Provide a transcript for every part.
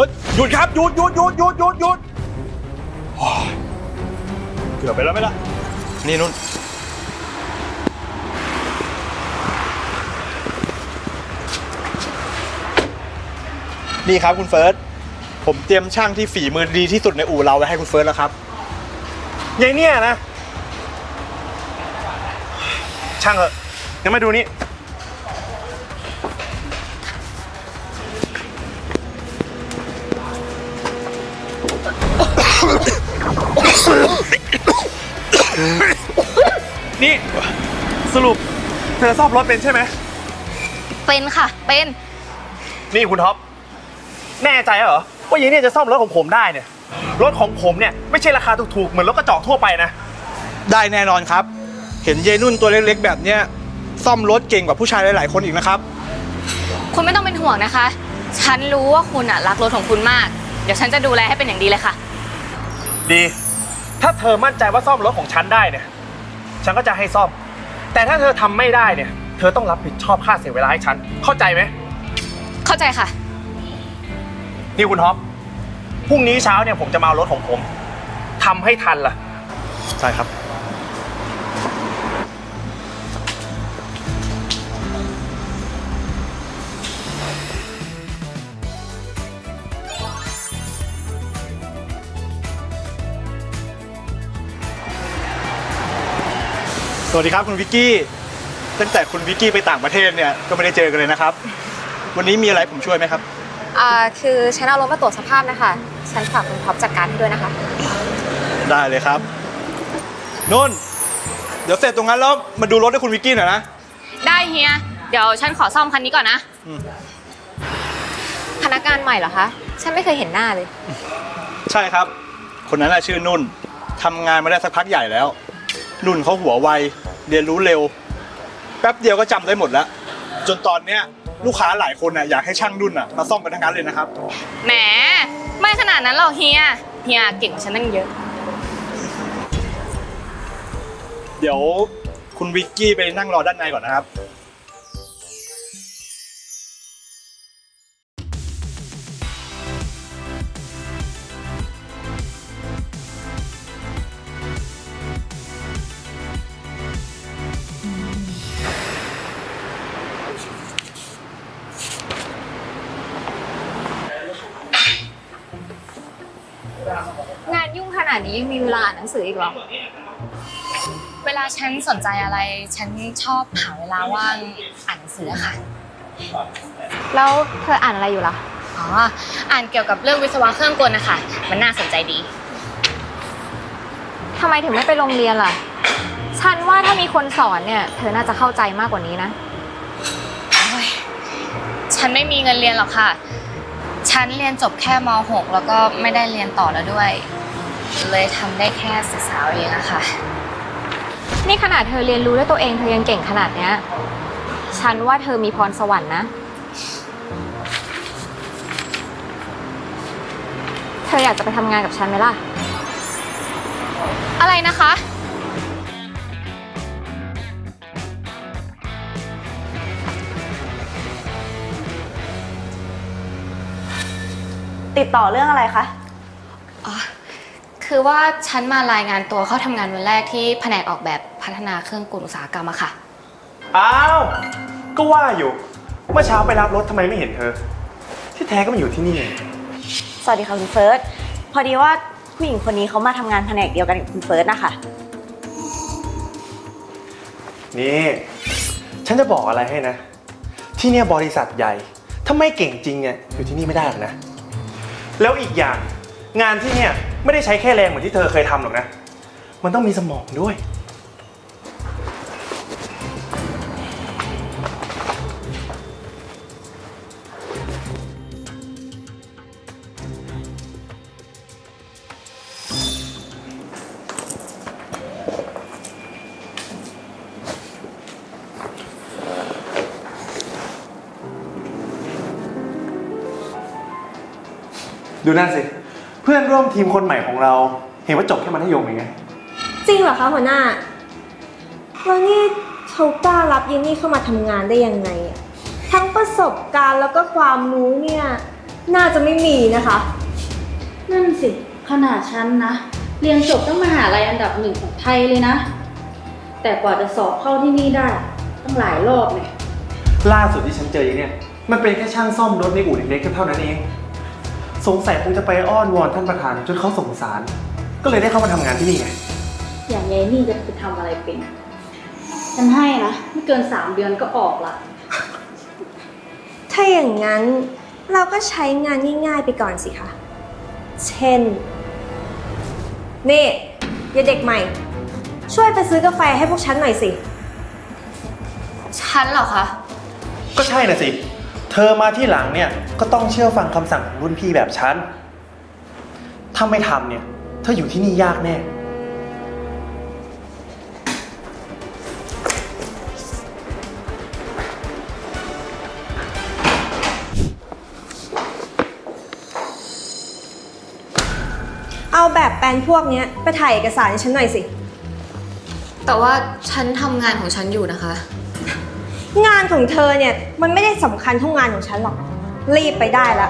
ฮ้ยหยุดครับหยุดหยุดหยุดหยุดหยุดหยุดโอ้ยเกือบไปแล้วไหมล่ะ นี่นุ่น นี่ครับคุณเฟิร์ส ผมเตรียมช่างที่ฝีมือดีที่สุดในอู่เราไว้ให้คุณเฟิร์สแล้วครับ ยายเนี่ยนะ ช่างเหอะงั้นมาดูนี่ นี่ สรุปเธอซ่อมรถเป็นใช่ไหม เป็นค่ะ เป็น นี่คุณท็อป แน่ใจเหรอ ว่ายีเนี่ยจะซ่อมรถของผมได้เนี่ย รถของผมเนี่ยไม่ใช่ราคาถูกๆ เหมือนรถกระจอกทั่วไปนะ ได้แน่นอนครับ เห็นเยนุ่นตัวเล็กๆ แบบเนี้ยซ่อมรถเก่งกว่าผู้ชายหลายๆ คนอีกนะครับ คุณไม่ต้องเป็นห่วงนะคะ ฉันรู้ว่าคุณอะรักรถของคุณมาก เดี๋ยวฉันจะดูแลให้เป็นอย่างดีเลยค่ะ ดี ถ้าเธอมั่นใจว่าซ่อมรถของฉันได้เนี่ย ฉันก็จะให้ซ่อม แต่ถ้าเธอทำไม่ได้เนี่ย เธอต้องรับผิดชอบค่าเสียเวลาให้ฉัน เข้าใจไหม เข้าใจค่ะ นี่คุณท็อป พรุ่งนี้เช้าเนี่ยผมจะมาเอารถของผม ทำให้ทันล่ะ ใช่ครับ สวัสดีครับคุณวิกกี้ ตั้งแต่คุณวิกกี้ไปต่างประเทศเนี่ยก็ไม่ได้เจอกันเลยนะครับ วันนี้มีอะไรผมช่วยไหมครับ อ่าคือฉันเอารถมาตรวจสภาพนะคะฉันฝากคุณท็อปจัดการให้ด้วยนะคะ ได้เลยครับนุ่น เดี๋ยวเสร็จตรงนั้นแล้วมาดูรถให้คุณวิกกี้หน่อยนะ ได้เฮีย เดี๋ยวฉันขอซ่อมคันนี้ก่อนนะ พนักงานใหม่เหรอคะ ฉันไม่เคยเห็นหน้าเลย ใช่ครับ คนนั้นน่ะชื่อนุ่นทำงานมาได้สักพักใหญ่แล้ว นุ่นเขาหัวไว เรียนรู้เร็ว แป๊บเดียวก็จำได้หมดแล้ว จนตอนเนี้ยลูกค้าหลายคนน่ะอยากให้ช่างนุ่นน่ะมาซ่อมกันทั้งนั้นเลยนะครับ แหม ไม่ขนาดนั้นหรอกเฮีย เฮียเก่งกว่าฉันตั้งเยอะ เดี๋ยวคุณวิกกี้ไปนั่งรอด้านในก่อนนะครับ ดนี้ยังมีเวลาอ่านหนังสืออีกเหรอ เวลาฉันสนใจอะไร ฉันชอบหาเวลาว่างอ่านหนังสือค่ะ แล้วเธออ่านอะไรอยู่ล่ะ อ๋อ อ่านเกี่ยวกับเรื่องวิศวะเครื่องกลนะคะ มันน่าสนใจดี ทำไมถึงไม่ไปโรงเรียนล่ะ ฉันว่าถ้ามีคนสอนเนี่ย เธอน่าจะเข้าใจมากกว่านี้นะฉันไม่มีเงินเรียนหรอกค่ะ ฉันเรียนจบแค่ม .6 แล้วก็ไม่ได้เรียนต่อแล้วด้วย เลยทำได้แค่ศึกษาเอาเองอะค่ะ นี่ขนาดเธอเรียนรู้ด้วยตัวเองเธอยังเก่งขนาดเนี้ย ฉันว่าเธอมีพรสวรรค์นะ เธออยากจะไปทำงานกับฉันไหมล่ะ อะไรนะคะ ติดต่อเรื่องอะไรคะอ๋อ คือว่าฉันมารายงานตัวเข้าทำงานวันแรกที่แผนกออกแบบพัฒนาเครื่องกลอุตสาหกรรมอะค่ะ อ้าว ก็ว่าอยู่ เมื่อเช้าไปรับรถทำไมไม่เห็นเธอ ที่แท้ก็มาอยู่ที่นี่เองสวัสดีค่ะคุณเฟิร์ส พอดีว่าผู้หญิงคนนี้เขามาทำงานแผนกเดียวกันกับคุณเฟิร์สนะคะนี่ ฉันจะบอกอะไรให้นะ ที่เนี่ยบริษัทใหญ่ ถ้าไม่เก่งจริงเนี่ยอยู่ที่นี่ไม่ได้หรอกนะ แล้วอีกอย่างงานที่เนี่ย ไม่ได้ใช้แค่แรงเหมือนที่เธอเคยทำหรอกนะ มันต้องมีสมองด้วย ดูนั่นสิ เพื่อนร่วมทีมคนใหม่ของเรา เห็นว่าจบแค่มัธยมเองไงจริงเหรอคะหัวหน้า แล้วนี่เขากล้ารับยินนี่เข้ามาทำงานได้ยังไงอะทั้งประสบการณ์แล้วก็ความรู้เนี่ย น่าจะไม่มีนะคะ นั่นสิ ขนาดฉันนะ เรียนจบตั้งมหาลัยอันดับหนึ่งของไทยเลยนะ แต่กว่าจะสอบเข้าที่นี่ได้ตั้งหลายรอบเนี่ยล่าสุดที่ฉันเจอเนี่ย มันเป็นแค่ช่างซ่อมรถในอู่เล็กๆก็เท่านั้นเอง สงสัยคงจะไปอ้อนวอนท่านประธานจนเขาสงสาร ก็เลยได้เข้ามาทำงานที่นี่ไง อย่างยายนี่จะไปทำอะไรเป็น ฉันให้นะ ไม่เกินสามเดือนก็ออกละถ้าอย่างนั้นเราก็ใช้งานง่ายๆไปก่อนสิคะ เช่น นี่ยายเด็กใหม่ ช่วยไปซื้อกาแฟให้พวกฉันหน่อยสิ ฉันเหรอคะ ก็ใช่น่ะสิ เธอมาที่หลังเนี่ยก็ต้องเชื่อฟังคำสั่งของรุ่นพี่แบบฉัน ถ้าไม่ทำเนี่ย เธออยู่ที่นี่ยากแน่ เอาแบบแปลนพวกเนี้ยไปถ่ายเอกสารให้ฉันหน่อยสิ แต่ว่าฉันทำงานของฉันอยู่นะคะ งานของเธอเนี่ย มันไม่ได้สำคัญเท่างานของฉันหรอก รีบไปได้ละ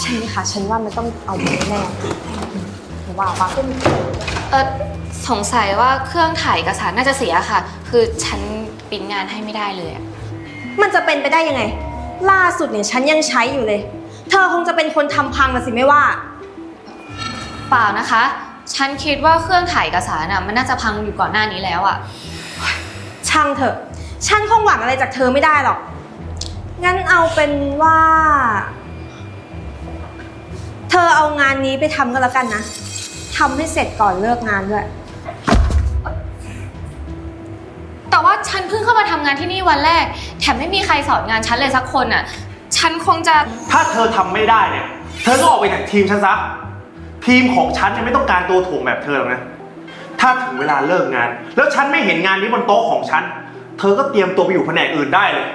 ใช่ไหมคะฉันว่ามันต้องเอาไปแน่หรือว่าว่าเออสงสัยว่าเครื่องถ่ายเอกสารน่าจะเสียค่ะ คือฉันปริ้นงานให้ไม่ได้เลยอะมันจะเป็นไปได้ยังไง ล่าสุดเนี่ยฉันยังใช้อยู่เลย เธอคงจะเป็นคนทำพังละสิไม่ว่า เปล่านะคะ ฉันคิดว่าเครื่องถ่ายเอกสารน่ะมันน่าจะพังอยู่ก่อนหน้านี้แล้วอะช่างเถอะ ฉันคงหวังอะไรจากเธอไม่ได้หรอก งั้นเอาเป็นว่า เธอเอางานนี้ไปทำก็แล้วกันนะทำให้เสร็จก่อนเลิกงานด้วย แต่ว่าฉันเพิ่งเข้ามาทำงานที่นี่วันแรก แถมไม่มีใครสอนงานฉันเลยสักคนอะฉันคงจะ ถ้าเธอทำไม่ได้เนี่ย เธอก็ออกไปจากทีมฉันซะ ทีมของฉันเนี่ยไม่ต้องการตัวถ่วงแบบเธอหรอกนะ ถ้าถึงเวลาเลิกงาน แล้วฉันไม่เห็นงานนี้บนโต๊ะของฉัน เธอก็เตรียมตัวไปอยู่แผนกอื่นได้เลย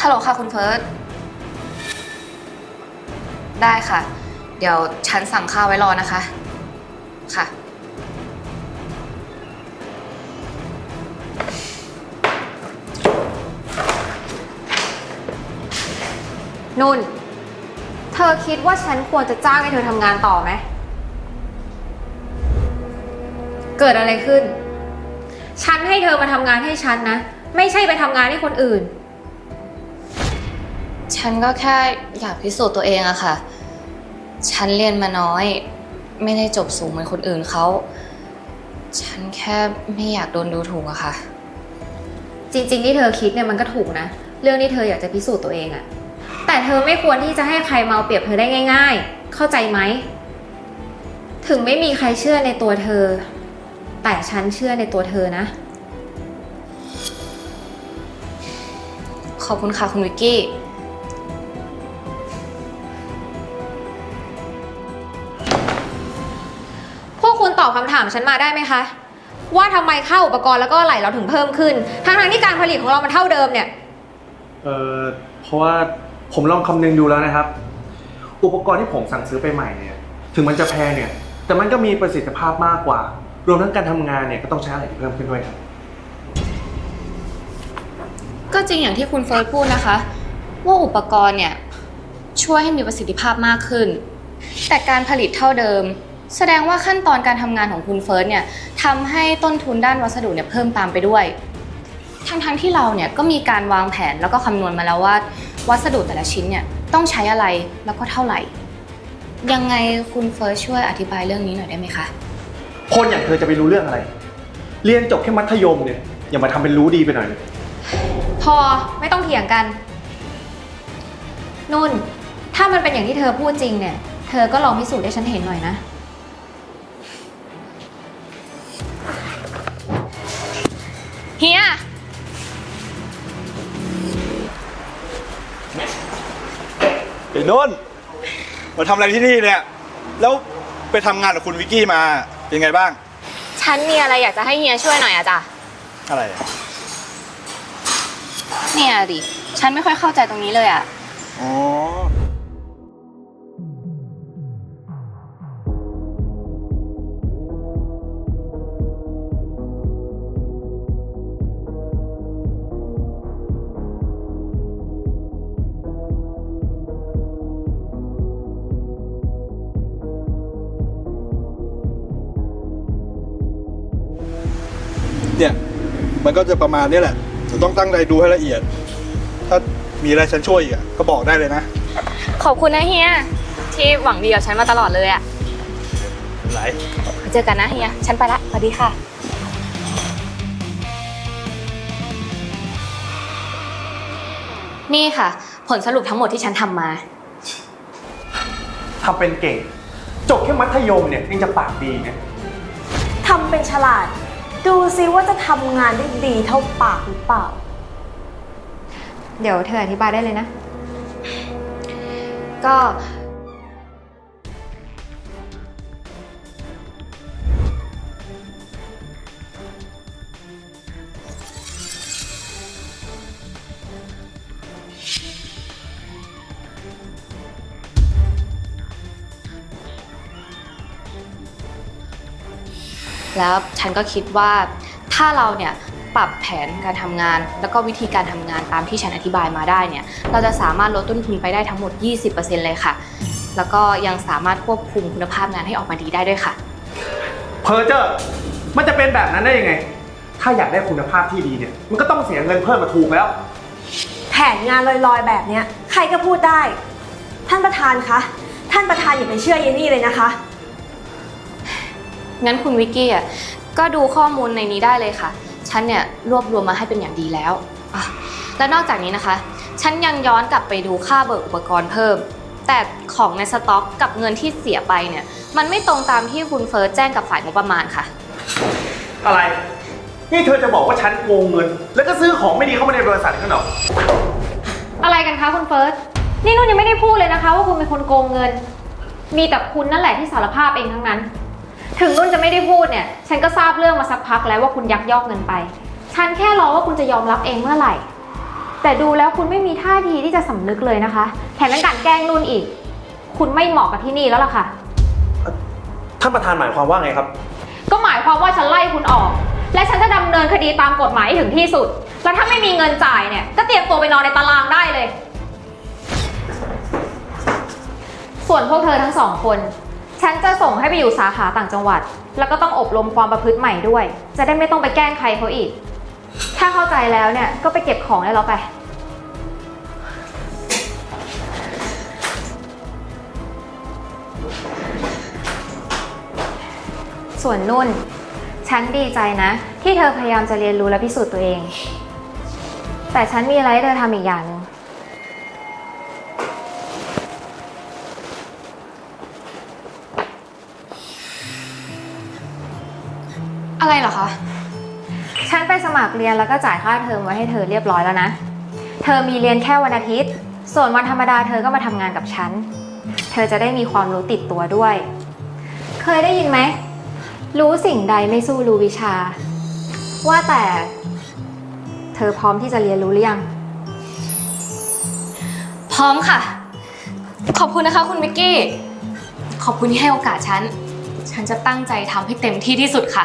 ฮัลโหลค่ะคุณเฟิร์ส ได้ค่ะ เดี๋ยวฉันสั่งข้าวไว้รอนะคะ ค่ะ นุ่น เธอคิดว่าฉันควรจะจ้างให้เธอทำงานต่อไหม เกิดอะไรขึ้น ฉันให้เธอมาทำงานให้ฉันนะ ไม่ใช่ไปทำงานให้คนอื่น ฉันก็แค่อยากพิสูจน์ตัวเองอะค่ะ ฉันเรียนมาน้อย ไม่ได้จบสูงเหมือนคนอื่นเขา ฉันแค่ไม่อยากโดนดูถูกอะค่ะ จริง ๆ ที่เธอคิดเนี่ยมันก็ถูกนะ เรื่องที่เธออยากจะพิสูจน์ตัวเองอะแต่เธอไม่ควรที่จะให้ใครมาเอาเปรียบเธอได้ง่าย ๆ เข้าใจไหม ถึงไม่มีใครเชื่อในตัวเธอ แต่ฉันเชื่อในตัวเธอนะ ขอบคุณค่ะคุณวิกกี้ ตอบคำถามฉันมาได้ไหมคะ ว่าทำไมค่าอุปกรณ์แล้วก็อะไหล่เราถึงเพิ่มขึ้น ทั้งๆที่การผลิตของเรามันเท่าเดิมเนี่ย เออเพราะว่าผมลองคำนึงดูแล้วนะครับ อุปกรณ์ที่ผมสั่งซื้อไปใหม่เนี่ย ถึงมันจะแพงเนี่ย แต่มันก็มีประสิทธิภาพมากกว่า รวมทั้งการทำงานเนี่ยก็ต้องใช้อะไรที่เพิ่มขึ้นด้วยครับ ก็จริงอย่างที่คุณเฟิร์สพูดนะคะ ว่าอุปกรณ์เนี่ยช่วยให้มีประสิทธิภาพมากขึ้น แต่การผลิตเท่าเดิม แสดงว่าขั้นตอนการทำงานของคุณเฟิร์สเนี่ยทำให้ต้นทุนด้านวัสดุเนี่ยเพิ่มตามไปด้วย ทั้งๆที่เราเนี่ยก็มีการวางแผนแล้วก็คำนวณมาแล้วว่า วัสดุแต่ละชิ้นเนี่ยต้องใช้อะไรแล้วก็เท่าไหร่ ยังไงคุณเฟิร์สช่วยอธิบายเรื่องนี้หน่อยได้ไหมคะ คนอย่างเธอจะไปรู้เรื่องอะไร เรียนจบแค่มัธยมเนี่ยอย่ามาทำเป็นรู้ดีไปหน่อยเลยพอไม่ต้องเถียงกัน นุ่น ถ้ามันเป็นอย่างที่เธอพูดจริงเนี่ย เธอก็ลองพิสูจน์ให้ฉันเห็นหน่อยนะ เฮีย ไอ้นุ่นมาทำอะไรที่นี่เนี่ย แล้วไปทำงานกับคุณวิกกี้มา เป็นไงบ้าง ฉันมีอะไรอยากจะให้เฮียช่วยหน่อยอะจ้ะ อะไรอะเนี่ยดิ ฉันไม่ค่อยเข้าใจตรงนี้เลยอะ อ๋อ เนี่ย มันก็จะประมาณนี้แหละจะต้องตั้งใจดูให้ละเอียด ถ้ามีอะไรฉันช่วยอีกอะก็บอกได้เลยนะขอบคุณนะเฮียที่หวังดีกับฉันมาตลอดเลยอะไหนเจอกันนะเฮียฉันไปละสวัสดีค่ะ นี่ค่ะ ผลสรุปทั้งหมดที่ฉันทำมา ทำเป็นเก่ง จบแค่มัธยมเนี่ยยังจะปากดีเนี่ย ทำเป็นฉลาด ดูซิว่าจะทำงานได้ดีเท่าปากหรือเปล่า เดี๋ยวเธออธิบายได้เลยนะ ก็ แล้วฉันก็คิดว่าถ้าเราเนี่ยปรับแผนการทำงาน แล้วก็วิธีการทำงานตามที่ฉันอธิบายมาได้เนี่ยเราจะสามารถลดต้นทุนไปได้ทั้งหมด 20%เลยค่ะ แล้วก็ยังสามารถควบคุมคุณภาพงานให้ออกมาดีได้ด้วยค่ะ เพอเจอร์มันจะเป็นแบบนั้นได้ยังไง ถ้าอยากได้คุณภาพที่ดีเนี่ย มันก็ต้องเสียเงินเพิ่มมาถูกแล้ว แผนงานลอยๆ แบบเนี้ย ใครก็พูดได้ ท่านประธานคะ ท่านประธานอย่าไปเชื่อเยนนี่เลยนะคะ งั้นคุณวิกกี้อะก็ดูข้อมูลในนี้ได้เลยค่ะ ฉันเนี่ยรวบรวมมาให้เป็นอย่างดีแล้วอะและนอกจากนี้นะคะ ฉันยังย้อนกลับไปดูค่าเบิกอุปกรณ์เพิ่ม แต่ของในสต็อกกับเงินที่เสียไปเนี่ย มันไม่ตรงตามที่คุณเฟิร์สแจ้งกับฝ่ายงบประมาณค่ะ อะไร นี่เธอจะบอกว่าฉันโกงเงิน แล้วก็ซื้อของไม่ดีเข้ามาในบริษัทกันเหรอ อะไรกันคะคุณเฟิร์ส นี่นุ่นยังไม่ได้พูดเลยนะคะ ว่าคุณเป็นคนโกงเงิน มีแต่คุณนั่นแหละที่สารภาพเองทั้งนั้น ถึงนุ่นจะไม่ได้พูดเนี่ย ฉันก็ทราบเรื่องมาสักพักแล้วว่าคุณยักยอกเงินไป ฉันแค่รอว่าคุณจะยอมรับเองเมื่อไหร่ แต่ดูแล้วคุณไม่มีท่าทีที่จะสำนึกเลยนะคะ แถมยังกลันแกล้งนุ่นอีก คุณไม่เหมาะกับที่นี่แล้วล่ะค่ะ ท่านประธานหมายความว่าไงครับ ก็หมายความว่าฉันไล่คุณออก และฉันจะดำเนินคดีตามกฎหมายให้ถึงที่สุด แล้วถ้าไม่มีเงินจ่ายเนี่ย ก็เตรียมตัวไปนอนในตารางได้เลย ส่วนพวกเธอทั้งสองคน ฉันจะส่งให้ไปอยู่สาขาต่างจังหวัด แล้วก็ต้องอบรมความประพฤติใหม่ด้วย จะได้ไม่ต้องไปแกล้งใครเขาอีก ถ้าเข้าใจแล้วเนี่ยก็ไปเก็บของได้แล้วไป ส่วนนุ่น ฉันดีใจนะ ที่เธอพยายามจะเรียนรู้และพิสูจน์ตัวเอง แต่ฉันมีอะไรให้เธอทำอีกอย่างหนึง ครเรียนแล้วก็จ่ายค่าเทอมไว้ให้เธอเรียบร้อยแล้วนะ เธอมีเรียนแค่วันอาทิตย์ ส่วนวันธรรมดาเธอก็มาทำงานกับฉัน เธอจะได้มีความรู้ติดตัวด้วย เคยได้ยินไหม รู้สิ่งใดไม่สู้รู้วิชา ว่าแต่ เธอพร้อมที่จะเรียนรู้หรือยัง พร้อมค่ะ ขอบคุณนะคะคุณวิกกี้ ขอบคุณที่ให้โอกาสฉัน ฉันจะตั้งใจทำให้เต็มที่ที่สุดค่ะ